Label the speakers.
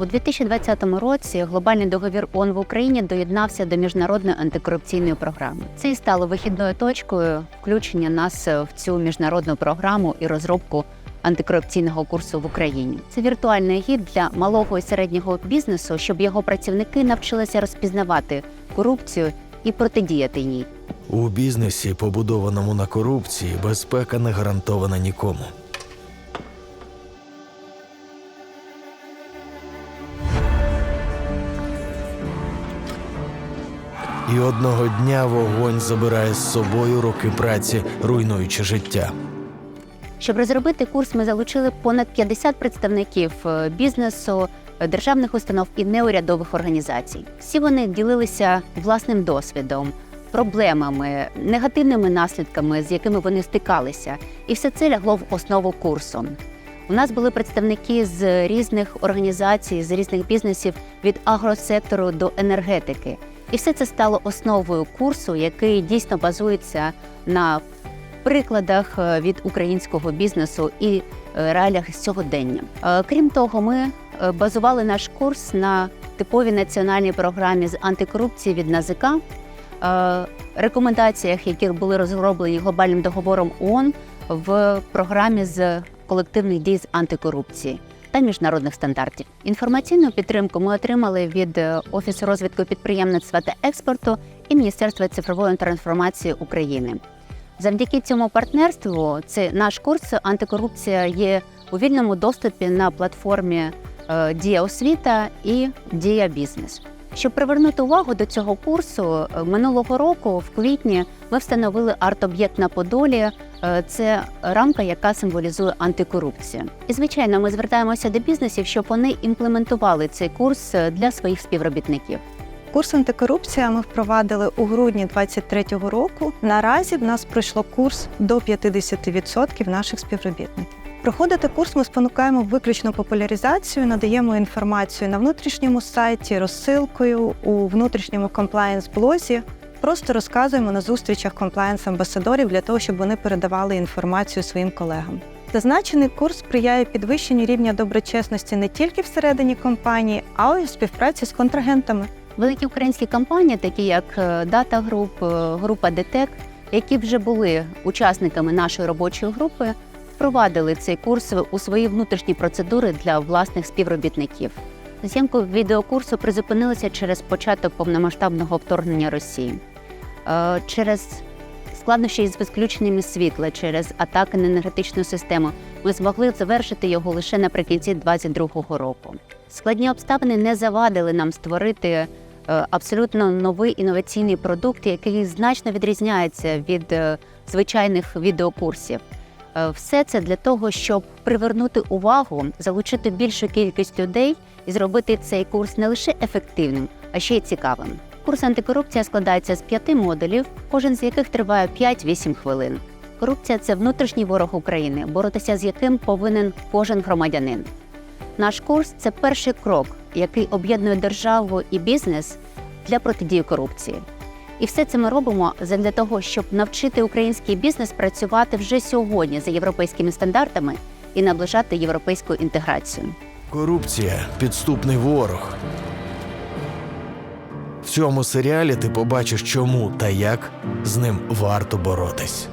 Speaker 1: У 2020 році глобальний договір ООН в Україні доєднався до міжнародної антикорупційної програми. Це і стало вихідною точкою включення нас в цю міжнародну програму і розробку антикорупційного курсу в Україні. Це віртуальний гід для малого і середнього бізнесу, щоб його працівники навчилися розпізнавати корупцію і протидіяти їй.
Speaker 2: У бізнесі, побудованому на корупції, безпека не гарантована нікому. І одного дня вогонь забирає з собою роки праці, руйнуючи життя.
Speaker 1: Щоб розробити курс, ми залучили понад 50 представників е, бізнесу, е, державних установ і неурядових організацій. Всі вони ділилися власним досвідом, проблемами, негативними наслідками, з якими вони стикалися, і все це лягло в основу курсу. У нас були представники з різних організацій, з різних бізнесів від агросектору до енергетики. І все це стало основою курсу, який дійсно базується на прикладах е, від українського бізнесу і е, реаліях сьогодення. Е, Крім того, ми базували наш курс на типовій національній програмі з антикорупції від НАЗК, рекомендаціях, які були розроблені глобальним договором ООН в програмі з колективних дій з антикорупції. Та міжнародних стандартів інформаційну підтримку ми отримали від е, Офісу розвитку підприємництва та експорту і Міністерства цифрової трансформації України. Завдяки цьому партнерству це наш курс антикорупція є у вільному доступі на платформі е, Дія освіта і Дія бізнес. Щоб привернути увагу до цього курсу, е, минулого року, в квітні, ми встановили арт-об'єкт на Подолі. Е, Це рамка, яка символізує антикорупцію. І звичайно, ми звертаємося до бізнесів, щоб вони імплементували цей курс е, для своїх співробітників.
Speaker 3: Курс антикорупція ми впровадили у грудні 2023 року. Наразі в нас пройшло курс до 50% наших співробітників. Проходити курс ми спонукаємо виключно популяризацію, надаємо інформацію на внутрішньому сайті, розсилкою у внутрішньому комплаєнс-блозі. Просто розказуємо на зустрічах комплаєнс-амбасадорів для того, щоб вони передавали інформацію своїм колегам. Зазначений курс сприяє підвищенню рівня доброчесності не тільки всередині компанії, а й у співпраці з контрагентами.
Speaker 1: Великі українські компанії, такі як е, Data Group, е, група ДТЕК, які вже були учасниками нашої робочої групи, впровадили цей курс у свої внутрішні процедури для власних співробітників. Зйомку відеокурсу призупинилися через початок повномасштабного вторгнення Росії, Е, через складнощі з відключеннями світла, через атаки на енергетичну систему. Ми змогли завершити його лише наприкінці 2022 року. Складні обставини не завадили нам створити е, абсолютно новий інноваційний продукт, який значно відрізняється від е, звичайних відеокурсів. Е, Все це для того, щоб привернути увагу, залучити більшу кількість людей і зробити цей курс не лише ефективним, а ще й цікавим. Курс антикорупція складається з п'яти модулів, кожен з яких триває 5-8 хвилин. Корупція це внутрішній ворог України, боротися з яким повинен кожен громадянин. Наш курс це перший крок, який об'єднує державу і бізнес для протидії корупції. І все це ми робимо для того, щоб навчити український бізнес працювати вже сьогодні за європейськими стандартами і наближати європейську інтеграцію.
Speaker 2: Корупція підступний ворог. В цьому серіалі ти побачиш, чому та як з ним варто боротись.